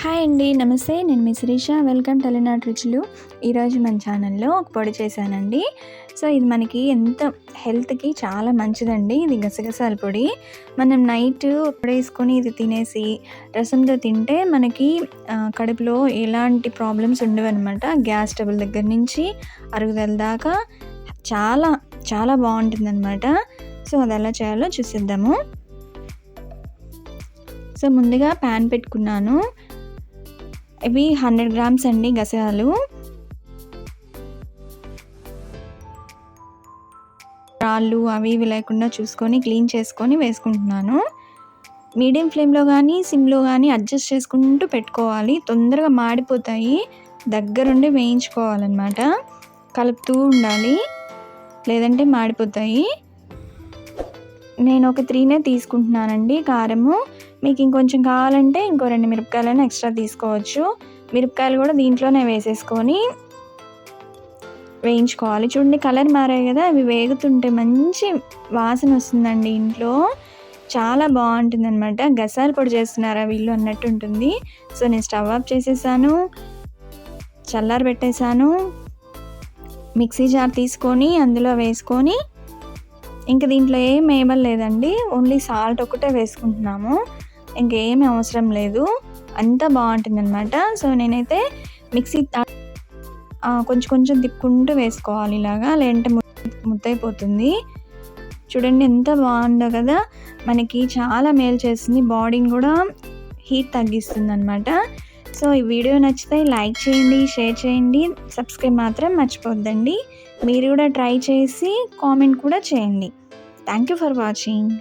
Hi అండి నమస్తే. నేను మీ శిరీష. వెల్కమ్ టెలినాట్ రుచులు. ఈరోజు మన ఛానల్లో ఒక పొడి చేశానండి. సో ఇది మనకి ఎంత హెల్త్కి చాలా మంచిదండి. ఇది గసగసాల పొడి. మనం నైట్ వేసుకొని ఇది తినేసి రసంతో తింటే మనకి కడుపులో ఎలాంటి ప్రాబ్లమ్స్ ఉండవు అనమాట గ్యాస్ ట్రబుల్ దగ్గర నుంచి అరుగుదల దాకా చాలా చాలా బాగుంటుందన్నమాట. సో అది ఎలా చేయాలో చూసిద్దాము. సో ముందుగా ప్యాన్ పెట్టుకున్నాను. ఇవి హండ్రెడ్ గ్రామ్స్ అండి గసగాలు రాళ్ళు అవి ఇవి లేకుండా చూసుకొని క్లీన్ చేసుకొని వేసుకుంటున్నాను. మీడియం ఫ్లేమ్లో కానీ సిమ్లో కానీ అడ్జస్ట్ చేసుకుంటూ పెట్టుకోవాలి. తొందరగా మాడిపోతాయి. దగ్గరుండి వేయించుకోవాలన్నమాట. కలుపుతూ ఉండాలి. లేదంటే మాడిపోతాయి. నేను ఒక త్రీనే తీసుకుంటున్నానండి కారము. మీకు ఇంకొంచెం కావాలంటే ఇంకో రెండు మిరపకాయలను ఎక్స్ట్రా తీసుకోవచ్చు. మిరపకాయలు కూడా దీంట్లోనే వేసేసుకొని వేయించుకోవాలి. చూడండి కలర్ మారాయి కదా అవి వేగుతుంటే మంచి వాసన వస్తుందండి ఇంట్లో. చాలా బాగుంటుంది అనమాట గసాల పొడి చేస్తున్నారా వీళ్ళు అన్నట్టు ఉంటుంది. సో నేను స్టవ్ ఆఫ్ చేసేసాను. చల్లారు పెట్టేశాను. మిక్సీ జార్ తీసుకొని అందులో వేసుకొని ఇంకా దీంట్లో ఏం వేయబల్ లేదండి ఓన్లీ సాల్ట్ ఒకటే వేసుకుంటున్నాము. ఇంకేమి అవసరం లేదు. అంతా బాగుంటుంది అనమాట సో నేనైతే మిక్సీ కొంచెం కొంచెం తిప్పుకుంటూ వేసుకోవాలి ఇలాగా. లేదంటే ముద్దైపోతుంది చూడండి ఎంత బాగుందో కదా. మనకి చాలా మేలు చేస్తుంది. బాడీని కూడా హీట్ తగ్గిస్తుంది అనమాట సో ఈ వీడియో నచ్చితే లైక్ చేయండి షేర్ చేయండి. సబ్స్క్రైబ్ మాత్రం మర్చిపోద్దండి మీరు కూడా ట్రై చేసి కామెంట్ కూడా చేయండి. Thank you for watching.